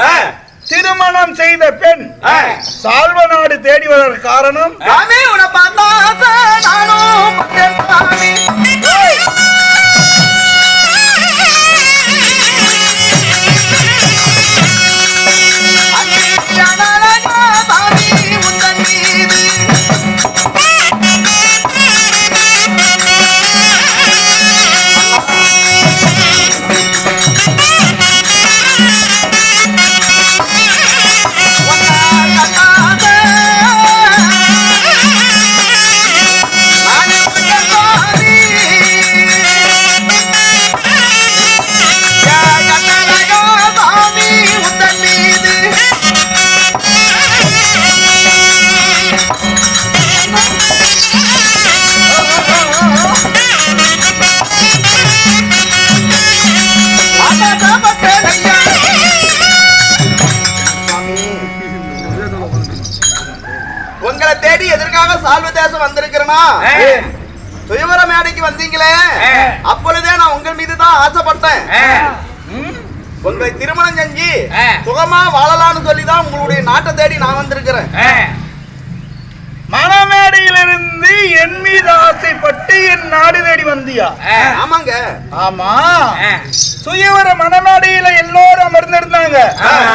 ஆனால் திருமணம் செய்த பெண் சால்வ நாடு தேடி வர காரணம்? சாமி உன்னை பார்த்தா நானும் உங்களை தேடி எதற்காக சால்வ தேசம் வந்திருக்கிறேனா சுயவர மேடைக்கு வந்தீங்களே? அப்பொழுதே நான் உங்கள் மீது தான் ஆசைப்பட்டேன். உங்களை திருமணம் செஞ்சு சுகமா வாழலாம்னு சொல்லி தான் உங்களுடைய நாட்டை தேடி நான் வந்திருக்கிறேன். மணமேடையிலிருந்து என் மீது ஆசைப்பட்டு என் நாடு தேடி வந்தியா? ஆமாங்க. ஆமா. சுயவர மணமேடையில எல்லோரும் அமர்ந்திருந்தாங்க.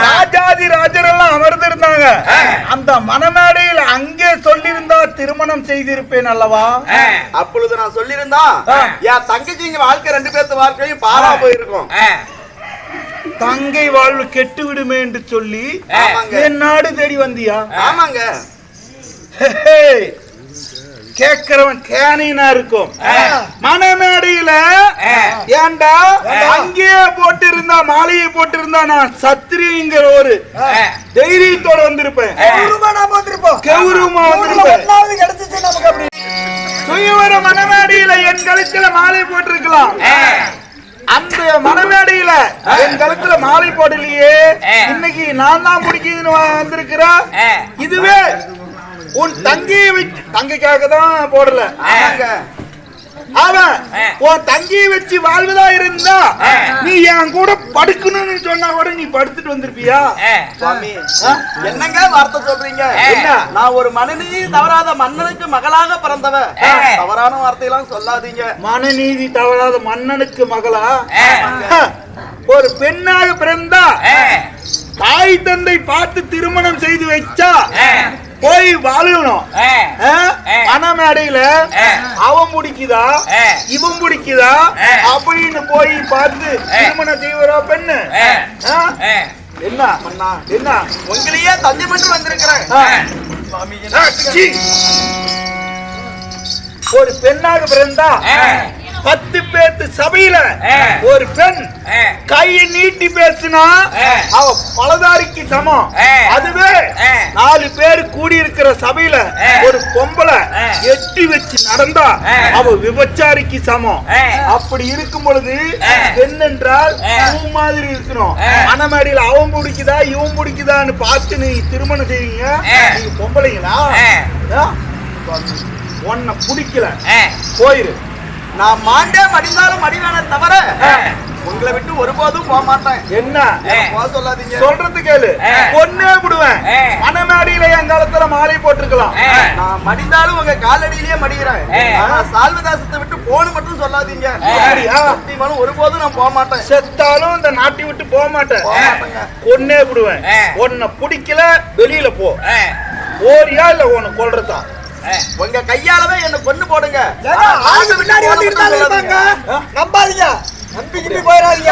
ராஜாதி ராஜரெல்லாம் அமர்ந்திருந்தாங்க. அந்த மணமேடையில் அங்கே சொல்லியிருந்தா திருமணம் செய்திருப்பேன் அல்லவா? அப்பொழுது நான் சொல்லியிருந்தா என் தங்கச்சிங்க வாழ்க்கை ரெண்டு பேர்த்து வாழ்க்கையும் பாலா போயிருக்கும். தங்கை வாழ்வு கெட்டு விடுமே என்று சொல்லி ஆமாங்க. என் நாடு தேடி வந்தியா? ஆமாங்க. ஹே, கேட்கிறவன் கேனினா இருக்கும். மணமேடையில ஏண்டா அங்கேயே போட்டிருந்தா மாலையை போட்டிருந்தா நான் சத்திரிங்கிற ஒரு தைரியத்தோட வந்திருப்பேன். கௌரவமா வந்திருப்பேன். சுயவர மணமேடையில என் கழுத்துல மாலை போட்டிருக்கலாம். அந்த மணமேடையில என் கழுத்துல மாலை போடலையே. இன்னைக்கு நான் தான் பிடிக்குதுன்னு வந்திருக்கிறேன் இதுவே உன் தங்கியை வச்சு தங்கைக்காக தான் போடல அவன் உன் தங்கியை வச்சு வாழ்வதா இருந்தா நீ என் கூட படுக்கணும்னு சொன்னா கூட நீ படுத்துட்டு வந்திருப்பியா? சுவாமி என்னங்க வார்த்தை சொல்றீங்க? என்ன? நான் ஒரு மனுநீதி தவறாத மன்னனுக்கு மகளாக பிறந்தவ. தவறான வார்த்தையெல்லாம் சொல்லாதீங்க. மனநீதி தவறாத மன்னனுக்கு மகளா? ஒரு பெண்ணாக பிறந்தா தாய் தந்தை பார்த்து திருமணம் செய்து வச்சா போய் வாழணும் ஆ? மணமேடையில அவன் பிடிக்குதா இவன் பிடிக்குதா அப்படின்னு போய் பார்த்து திருமணம் செய்வரா பெண்ணு? என்ன அண்ணா, என்ன? உங்களையே தஞ்சை மட்டும் வந்திருக்கிறேன். ஒரு பெண்ணாக பிறந்தா பத்து பேத்து சபையில ஒரு பெண் கையை நீட்டி பேசினா அவ பலதாரிக்கு சமம். அதுவே நாலு பேர் கூடி இருக்கிற சபையில ஒரு பொம்பளை எட்டி வச்சு நடந்தா அவ விபச்சாரிக்கு சமம். அப்படி இருக்கும் பொழுது பெண் என்றால் பூ மாதிரி இருக்கணும். மணமேடையில அவன் பிடிக்குதா இவன் பிடிக்குதான்னு பார்த்து நீ திருமணம் செய்வீங்க. நீங்க பொம்பளைங்களா? உன்னை பிடிக்கல. போயிரு. நான் மாண்டே மடிந்தாலும் மடிவேனே தவிர உங்களை விட்டு ஒருபோதும் போக மாட்டேன். என்ன? போக சொல்லாதீங்க? சொல்றது கேளு. பொண்ணே விடுவேன். மணமேடையில என் காலத்துல மாலை போட்டிருக்கலாம். நான் மடிந்தாலும் உங்க காலடியிலேயே மடிகிறேன். ஆனா சால்வதாசத்தை விட்டு போன்னு மட்டும் சொல்லாதீங்க. அப்படியா? சத்தியமாலும் ஒருபோதும் நான் போக மாட்டேன். செத்தாலும் இந்த நாட்டை விட்டு போக மாட்டேன். பொண்ணே விடுவேன். உன்னை பிடிக்கல வெளியில போ. ஓரியா இல்ல உன்னை கொல்றதா? உங்க கையாலவே என்ன கொண்டு போடுங்க. ஆளுங்க பின்னாடி வந்து இருந்தாலும் இருப்பாங்க. நம்பாதீங்க. நம்பி கிம்பி போயிடாதீங்க.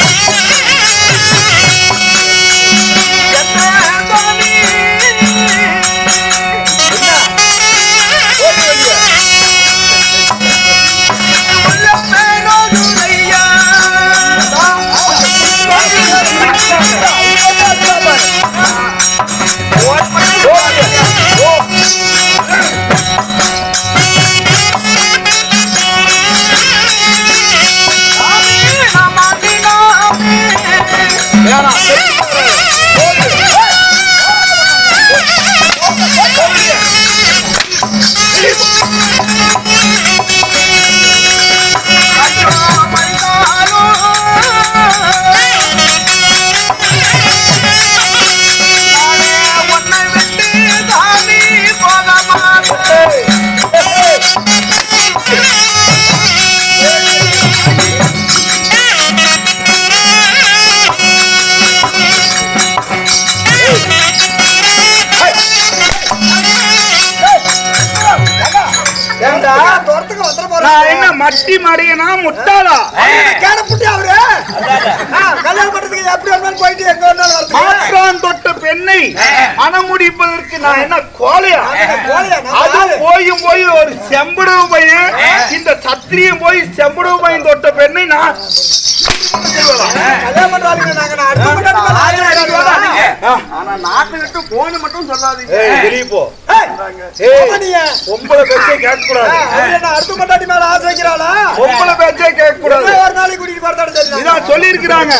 மட்டி மடையனா முட்டாளா? கேடப்புட்டி அவரு? கல்யாணம் பண்றதுக்கு எப்படி வந்தாலும் போயிட்டு எங்க வந்தாலும் மாற்றான் தொட்ட பெண்ணை மனமுடிப்பதற்கு நான் என்ன கோலையா அது. போயும் போய் ஒரு செம்படவு பையன் இந்த சத்திரியும் போய் செம்படவு பையன் தொட்ட பெண்ணை நான் கல்யாணம் பண்றாங்க நாங்க நாட்டை விட்டு போன மட்டும் சொல்லாதீங்க. வெளிய போ. பொம்பளை பேச்சே கேட்க கூடாது அடுத்த கொண்டாடி மேல ஆசை வைக்கிறாளா? பொம்பளை பேச்சே கேட்க கூடாது ஒரு நாளைக்கு கூட்டிட்டு தெரியல. இதான் சொல்லி இருக்கிறாங்க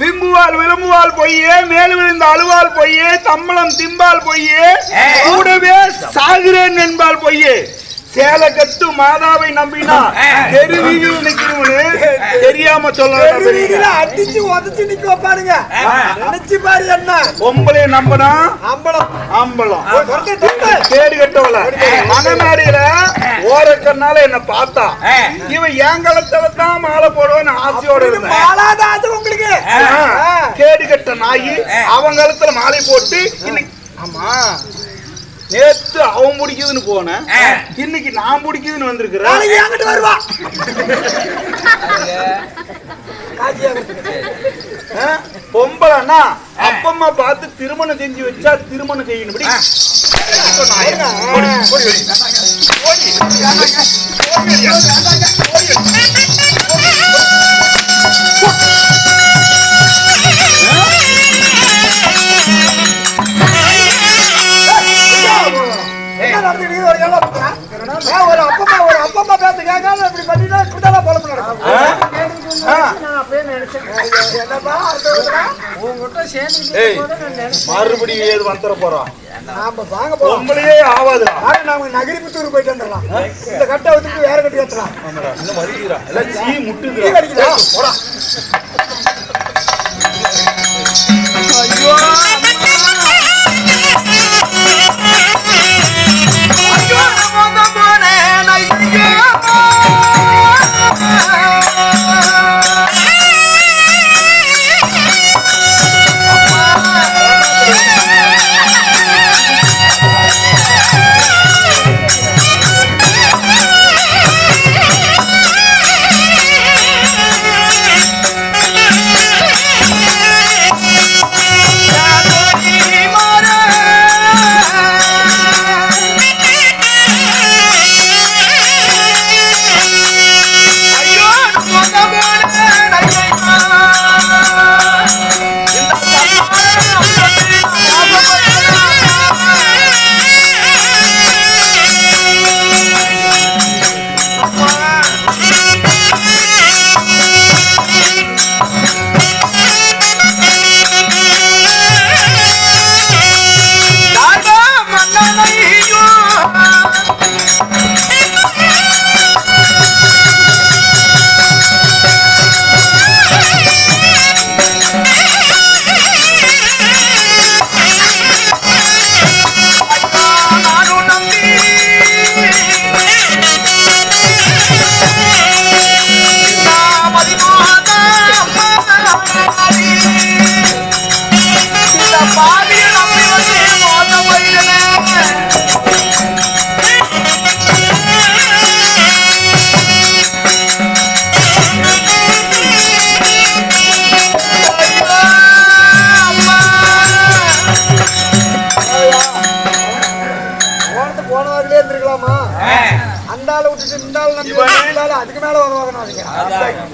விம்புவால் விரும்புவால் பொய்யே மேல் விழுந்த அழுவால் பொய்யே தம்பளம் திம்பால் பொய்யே கூடவே சாகிறேன் என்பால் பொய்யே. சேலை கட்டு மாதாவை நம்பினா தெருவீதியில் நிக்கிறவனு தெரியாம சொல்ல அடிச்சு உதைச்சு நிக்க வைப்பானுங்க. நினைச்சு பாரு என்ன. பொம்பளைய நம்பினா? தொட்டு, தொட்டு. கேடு கட்டவள. மனநாடியில ஓரக்கண்ணால என்ன பார்த்தா. இவன் என் கலத்துல தான் மாலை போடுவேன்னு ஆசையோட இருந்தேன். உங்களுக்கு. கேடு கட்ட நாயி அவன் கழுத்துல மாலை போட்டு இன்னைக்கு ஆமா. நேத்து அவன் பிடிக்குதுன்னு போனேன் இன்னைக்கு நான் பிடிக்குதுன்னு வந்திருக்கிறேன் நாளைக்கு என்கிட்ட வருவா பொம்பளைன்னா அப்பம்மா பார்த்து திருமணம் செஞ்சு வச்சா திருமணம் செய்யணும்படி நாயி. நடந்துட்டு ஒரு ஏழை பத்திரா? ஏன் ஒரு அப்பம்மா ஒரு அப்பம்மா பேச கேட்காம இப்படி பண்ணிட்டா இப்படிதான் பொழப்பு நடக்கும். மறுபடியும் ஏது வந்துட போறோம்? நாம வாங்க போறோம் பொம்பளையே ஆவாதுடா. ஆனா நாம நகரிபுத்தூர் போயிட்டு வந்துடலாம். இந்த கட்டை வச்சுட்டு வேற கட்டி ஏத்தலாம் இன்னும் வருகிறா. எல்லாம் சீ? போடா.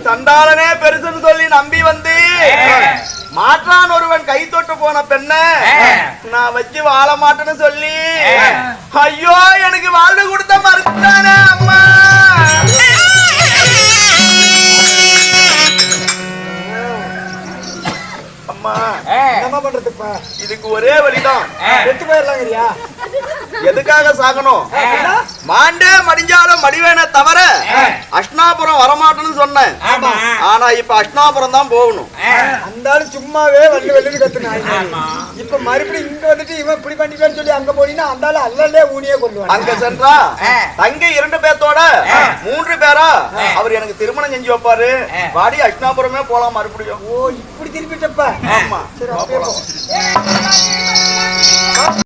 தண்டாளனே பெருசுன்னு சொல்லி நம்பி வந்து மாற்றான் ஒருவன் கை தொட்டு போன பெண்ண நான் வச்சு வாழ மாட்டேன்னு சொல்லி ஐயோ எனக்கு வாழ்வு கொடுத்த மறுத்தானே அம்மா. இதுக்கு ஒரே வழிதான். எதுக்காக சாகணும்? மாண்டே மடிஞ்சாலும் மடிவேனே தவிர அஷ்னாபுரம் வரமாட்டேன்னு சொன்னேன். ஆனா இப்ப அஷ்னாபுரம் தான் போகணும். அந்த ஆளு சும்மாவே வந்து வெளியில கத்துனாய் இப்ப மறுபடியும் இங்க வந்துட்டு இவன் இப்படி பண்ணிக்கன்னு சொல்லி அங்க போனீங்கன்னா அந்த அல்லலே ஊனியே கொள்ளுவான் அங்க சென்றா தங்க இரண்டு பேர்த்தோட மூன்று பேரா? அவர் எனக்கு திருமணம் செஞ்சு வைப்பாரு. வாடி அஷ்னாபுரமே போலாம் மறுபடியும். ஓ இப்படி திருப்பிட்டப்ப ஆமா. சரி